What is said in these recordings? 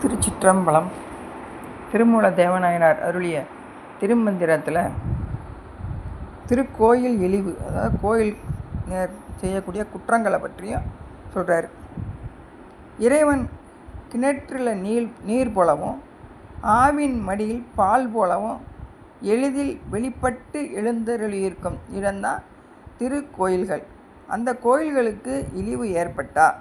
திருச்சிற்றம்பலம். திருமூல தேவநாயனார் அருளிய திருமந்திரத்தில் திருக்கோயில் இழிவு அதாவது கோயில் நேர் செய்யக்கூடிய குற்றங்களை பற்றியும் சொல்கிறார் இறைவன் கிணற்றில் நீர் நீர் போலவும் ஆவின் மடியில் பால் போலவும் எளிதில் வெளிப்பட்டு எழுந்தருளியிருக்கும் இடம்தான் திருக்கோயில்கள். அந்த கோயில்களுக்கு இழிவு ஏற்பட்டால்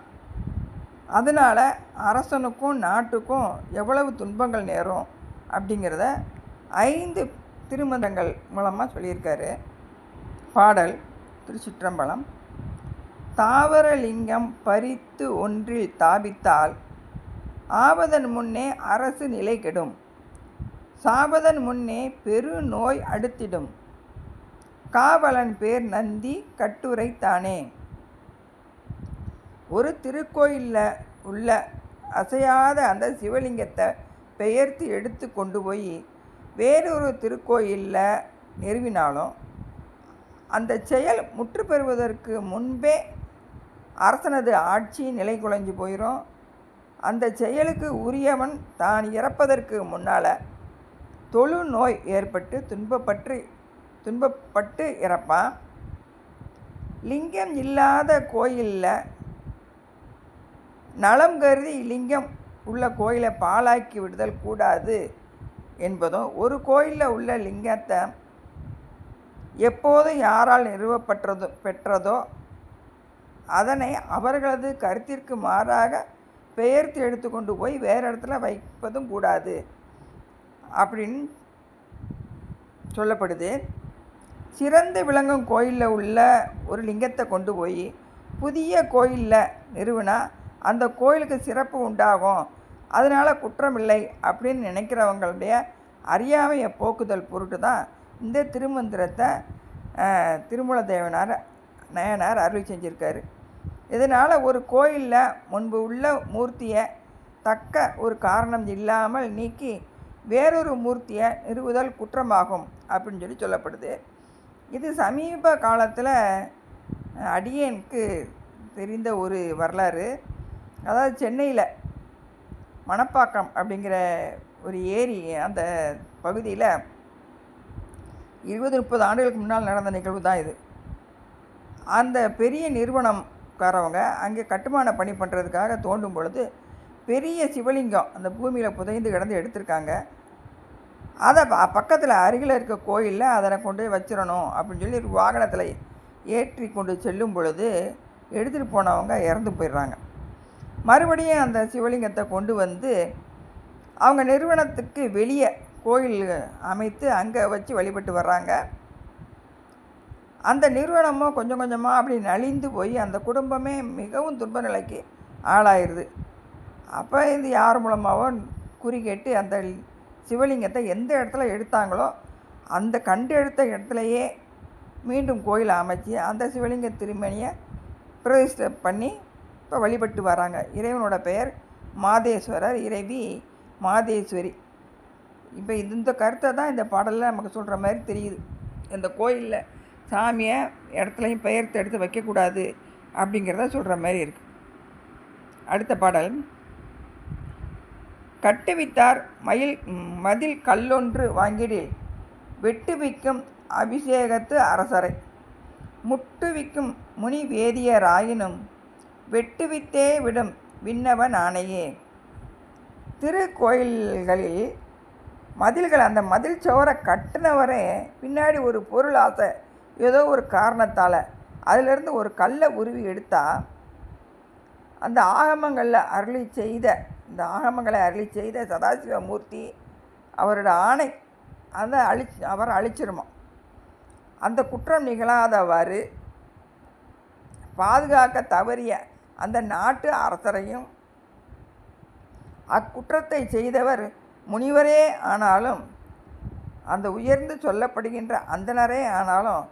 அதனால் அரசனுக்கும் நாட்டுக்கும் எவ்வளவு துன்பங்கள் நேரும் அப்படிங்கிறத ஐந்து திருமந்தங்கள் மூலமாக சொல்லியிருக்காரு. பாடல் திருச்சிற்றம்பலம். தாவரலிங்கம் பறித்து ஒன்றில் தாபித்தால் ஆவதன் முன்னே அரசு நிலை கெடும். சாவதன் முன்னே பெரு நோய் அடுத்திடும். காவலன் பேர் நந்தி கட்டுரைத்தானே. ஒரு திருக்கோயிலில் உள்ள அசையாத அந்த சிவலிங்கத்தை பெயர்த்து எடுத்து கொண்டு போய் வேறொரு திருக்கோயிலில் நிறுவினாலும் அந்த செயல் முற்று பெறுவதற்கு முன்பே அரசனது ஆட்சி நிலை குலைஞ்சு போயிடும் அந்த செயலுக்கு உரியவன் தான் இறப்பதற்கு முன்னால் தொழு நோய் ஏற்பட்டு துன்பப்பட்டு துன்பப்பட்டு இறப்பான். லிங்கம் இல்லாத கோயிலில் நலம் கருதி லிங்கம் உள்ள கோயிலை பாழாக்கி விடுதல் கூடாது என்பதும் ஒரு கோயிலில் உள்ள லிங்கத்தை எப்போது யாரால் நிறுவப்பட்டதோ பெற்றதோ அதனை அவர்களது கருத்திற்கு மாறாக பெயர்த்து எடுத்துக்கொண்டு போய் வேறு இடத்துல வைப்பதும் கூடாது அப்படின்னு சொல்லப்படுது. சிறந்து விளங்கும் கோயிலில் உள்ள ஒரு லிங்கத்தை கொண்டு போய் புதிய கோயிலில் நிறுவினா அந்த கோயிலுக்கு சிறப்பு உண்டாகும். அதனால் குற்றமில்லை அப்படின்னு நினைக்கிறவங்களுடைய அறியாமையை போக்குதல் பொருட்டு தான் இந்த திருமந்திரத்தை திருமூல தேவனார் நயனார் அருள் செஞ்சுருக்காரு. இதனால் ஒரு கோயிலில் முன்பு உள்ள மூர்த்தியை தக்க ஒரு காரணம் இல்லாமல் நீக்கி வேறொரு மூர்த்தியை நிறுவுதல் குற்றமாகும் அப்படின்னு சொல்லி சொல்லப்படுது. இது சமீப காலத்தில் அடியனுக்கு தெரிந்த ஒரு வரலாறு. அதாவது சென்னையில் மணப்பாக்கம் அப்படிங்கிற ஒரு ஏரி அந்த பகுதியில் இருபது முப்பது ஆண்டுகளுக்கு முன்னால் நடந்த நிகழ்வு தான் இது. அந்த பெரிய நிறுவனம்காரவங்க அங்கே கட்டுமான பணி பண்ணுறதுக்காக தோண்டும் பொழுது பெரிய சிவலிங்கம் அந்த பூமியில் புதைந்து கிடந்து எடுத்திருக்காங்க. அதை பக்கத்தில் அருகில் இருக்க கோயிலில் அதனை கொண்டு போய் வச்சிடணும் அப்படின்னு சொல்லி வாகனத்தில் ஏற்றி கொண்டு செல்லும் பொழுது எடுத்துகிட்டு போனவங்க இறந்து போயிடுறாங்க. மறுபடியும் அந்த சிவலிங்கத்தை கொண்டு வந்து அவங்க நிறுவனத்துக்கு வெளியே கோயில் அமைத்து அங்கே வச்சு வழிபட்டு வர்றாங்க. அந்த நிறுவனமும் கொஞ்சம் கொஞ்சமாக அப்படி நலிந்து போய் அந்த குடும்பமே மிகவும் துன்ப நிலைக்கு ஆளாயிருது. அப்போ இது யார் மூலமாகவோ குறி கேட்டு அந்த சிவலிங்கத்தை எந்த இடத்துல எடுத்தாங்களோ அந்த கண்டு எடுத்த இடத்துலையே மீண்டும் கோயில் அமைச்சு அந்த சிவலிங்க திருமணியை பிரதிஷ்டை பண்ணி இப்போ வழிபட்டு வராங்க. இறைவனோட பெயர் மாதேஸ்வரர் இறைவி மாதேஸ்வரி. இப்போ இந்த கருத்தை தான் இந்த பாடலில் நமக்கு சொல்கிற மாதிரி தெரியுது. இந்த கோயிலில் சாமியை இடத்துலையும் பெயர்த்து எடுத்து வைக்கக்கூடாது அப்படிங்கிறத சொல்கிற மாதிரி இருக்குது அடுத்த பாடல். கட்டுவித்தார் மயில் மதில் கல்லொன்று வாங்கிடில். வெட்டுவிக்கும் அபிஷேகத்து அரசரை. முட்டுவிக்கும் முனி வேதியராயினும் வெட்டுவித்தே விடும் விண்ணவன் ஆணையே திருக்கோயில்களில் மதில்கள் அந்த மதில் சோரை கட்டினவரே பின்னாடி ஒரு பொருள் ஆசை. ஏதோ ஒரு காரணத்தால். அதிலிருந்து ஒரு கல்லை உருவி எடுத்தால் அந்த ஆகமங்களில் அருளி செய்த இந்த ஆகமங்களை அருளி செய்த சதாசிவமூர்த்தி அவரோட ஆணை அதை அழி அவரை அழிச்சிருமோ. அந்த குற்றம் நிகழாதவாறு பாதுகாக்க தவறிய அந்த நாட்டு அரசரையும். அக்குற்றத்தை செய்தவர் முனிவரே ஆனாலும் அந்த உயர்ந்து சொல்லப்படுகின்ற அந்தனரே ஆனாலும்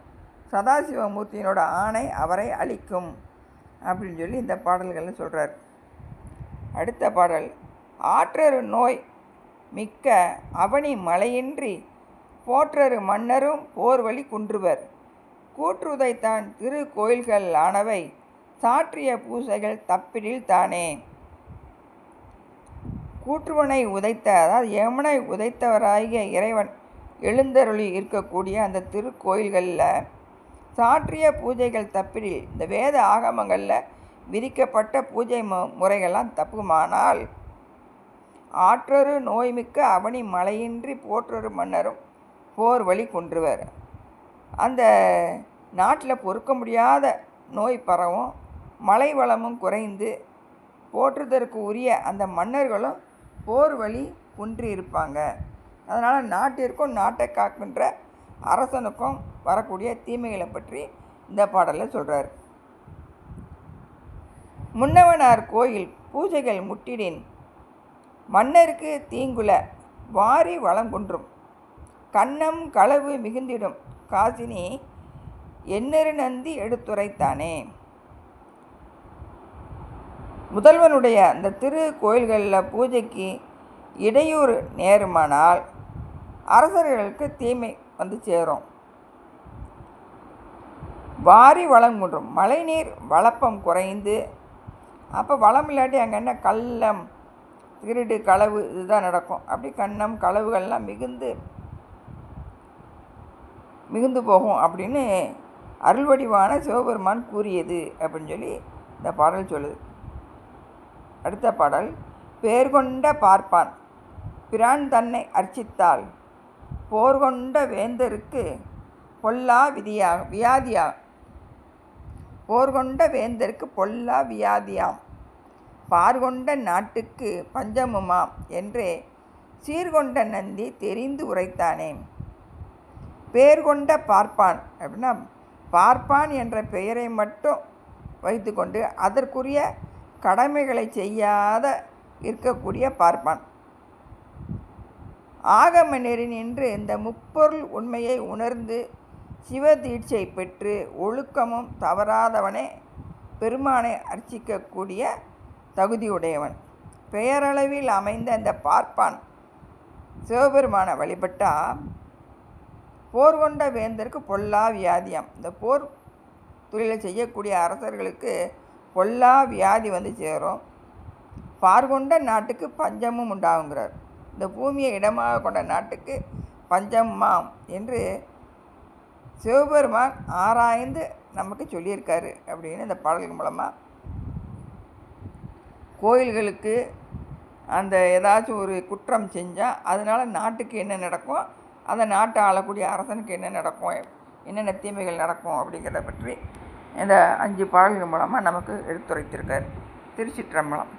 சதாசிவமூர்த்தியினோட ஆணை அவரை அழிக்கும் அப்படின்னு சொல்லி இந்த பாடல்கள்னு சொல்கிறார் அடுத்த பாடல் ஆற்றரு நோய் மிக்க அவனி மலையின்றி போற்றரு மன்னரும் போர்வழி குன்றுவர். கூற்றுதைத்தான் திரு கோயில்கள் ஆனவை சாற்றிய பூசைகள் தப்பிடில் தானே. கூற்றுவனை உதைத்த அதாவது யமனை உதைத்தவராகிய இறைவன் எழுந்தருளி இருக்கக்கூடிய அந்த திருக்கோயில்களில் சாற்றிய பூஜைகள் தப்பிடில் இந்த வேத ஆகமங்களில் விதிக்கப்பட்ட பூஜை மு முறைகள்லாம் தப்புமானால் ஆற்றொரு நோய்மிக்க அவனி மலையின்றி போற்றொரு மன்னரும் போர் வழி கொன்றுவர். அந்த நாட்டில் பொறுக்க முடியாத நோய் பரவும் மலை வளமும் குறைந்து போற்றுதற்கு உரிய அந்த மன்னர்களும் போர் வழி குன்றி இருப்பாங்க. அதனால் நாட்டிற்கும் நாட்டை காக்கின்ற அரசனுக்கும் வரக்கூடிய தீமைகளை பற்றி இந்த பாடலில் சொல்கிறார் முன்னவனார் கோயில் பூஜைகள் முட்டிடின் மன்னருக்கு தீங்குல வாரி வளம் குன்றும். கண்ணம் களவு மிகுந்திடும். காசினி எண்ணெரு நந்தி எடுத்துரைத்தானே? முதல்வனுடைய அந்த திரு கோயில்களில் பூஜைக்கு இடையூறு நேருமானால் அரசர்களுக்கு தீமை வந்து சேரும். வாரி வளங்குன்றும் மழைநீர் வளப்பம் குறைந்து அப்போ வளம் இல்லாட்டி அங்கே என்ன கள்ளம் திருடு களவு இதுதான் நடக்கும். அப்படி கண்ணம் களவுகள்லாம் மிகுந்து மிகுந்து போகும் அப்படின்னு அருள்வடிவான சிவபெருமான் கூறியது அப்படின்னு சொல்லி இந்த பாடல் சொல்லுது. அடுத்த பாடல் பேர்கொண்ட பார்ப்பான் பிரான் தன்னை அர்ச்சித்தால் போர்கொண்ட வேந்தருக்கு பொல்லா விதியா வியாதியா போர்கொண்ட வேந்தருக்கு பொல்லா வியாதியாம் பார்கொண்ட நாட்டுக்கு பஞ்சமுமாம் என்றே சீர்கொண்ட நந்தி தெரிந்து உரைத்தானே. பேர் கொண்ட பார்ப்பான் அப்படின்னா பார்ப்பான் என்ற பெயரை மட்டும் வைத்துக்கொண்டு அதற்குரிய கடமைகளை செய்யாத இருக்கக்கூடிய பார்ப்பான். ஆகம நெறி நின்று இந்த முப்பொருள் உண்மையை உணர்ந்து சிவதீட்சை பெற்று ஒழுக்கமும் தவறாதவனே பெருமானை அர்ச்சிக்கக்கூடிய தகுதியுடையவன். பெயரளவில் அமைந்த இந்த பார்ப்பான் சிவபெருமானை வழிபட்டால் போர் கொண்ட வேந்தருக்கு பொல்லா வியாதியாம். இந்த போர் தொழிலை செய்யக்கூடிய அரசர்களுக்கு பொல்லா வியாதி வந்து சேரும். பார்கொண்ட நாட்டுக்கு பஞ்சமும் உண்டாகுங்கிறார். இந்த பூமியை இடமாக கொண்ட நாட்டுக்கு பஞ்சமாம் என்று சிவபெருமான் ஆராய்ந்து நமக்கு சொல்லியிருக்காரு அப்படின்னு இந்த பாடல்கள் மூலமாக கோயில்களுக்கு அந்த ஏதாச்சும் ஒரு குற்றம் செஞ்சால் அதனால் நாட்டுக்கு என்ன நடக்கும்? அந்த நாட்டை ஆளக்கூடிய அரசனுக்கு என்ன நடக்கும்? என்னென்ன தீமைகள் நடக்கும் அப்படிங்கிறத பற்றி இந்த அஞ்சு பாடல்கள் மூலமாக நமக்கு எடுத்துரைத்திருக்கார். திருச்சிற்றம்பலம்.